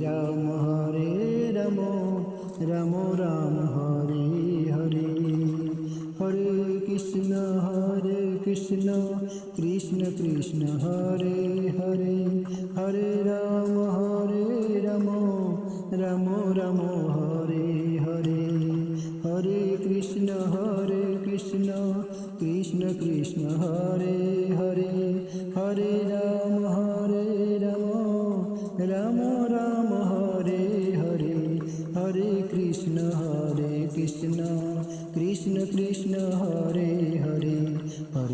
হরে রাম হরে রাম রাম রাম হরে হরে হরে কৃষ্ণ হরে কৃষ্ণ কৃষ্ণ কৃষ্ণ হরে হরে হরে রাম হরে রাম রাম রাম হরে হরে হরে কৃষ্ণ হরে কৃষ্ণ কৃষ্ণ কৃষ্ণ হরে হরে হরে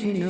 হরে কৃষ্ণ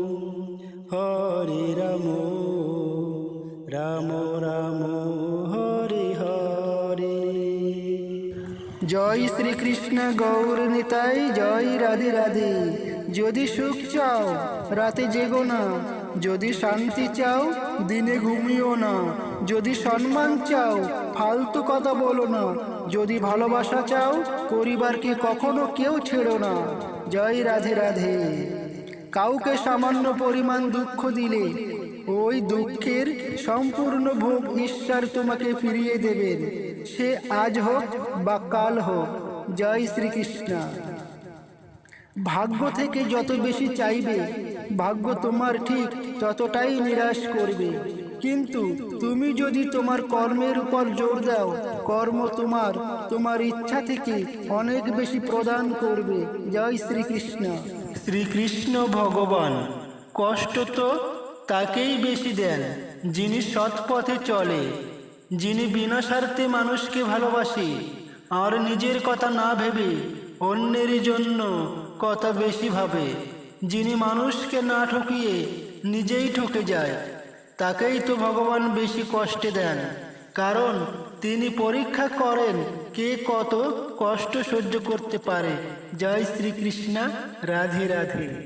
শ্রীকৃষ্ণ গৌর নিতাই জয় রাধে রাধে। যদি সুখ চাও, রাতে জেগো না। যদি শান্তি চাও, দিনে ঘুমিও না। যদি সম্মান চাও, ফালতু কথা বলো না। যদি ভালোবাসা চাও পরিবারকে কখনো কেউ ছেড়ো না। জয় রাধে রাধে। কাউকে সামান্য পরিমাণ দুঃখ দিলে, ওই দুঃখের সম্পূর্ণ ভোগ ঈশ্বর তোমাকে ফিরিয়ে দেবেন। সে আজ হোক বা কাল হোক। জয় শ্রীকৃষ্ণ। ভাগ্য থেকে যত বেশি চাইবে, ভাগ্য তোমার ঠিক ততটাই নিরাশ করবে। কিন্তু তুমি যদি তোমার কর্মের উপর জোর দাও, কর্ম তোমার তোমার ইচ্ছা থেকে অনেক বেশি প্রদান করবে। জয় শ্রীকৃষ্ণ। শ্রীকৃষ্ণ ভগবান, কষ্ট তো তাকেই বেশি দেন, যিনি সৎপথে চলে, যিনি বিনা স্বার্থে মানুষকে ভালোবাসে। আর নিজের কথা না ভেবে অন্যের জন্য কথা বেশি ভাবে। যিনি মানুষকে না ঠকিয়ে নিজেই ঠকে যায়, তাকেই তো ভগবান বেশি কষ্টে দেন। কারণ তিনি পরীক্ষা করেন কে কত কষ্ট সহ্য করতে পারে। জয় শ্রীকৃষ্ণা, রাধে রাধে।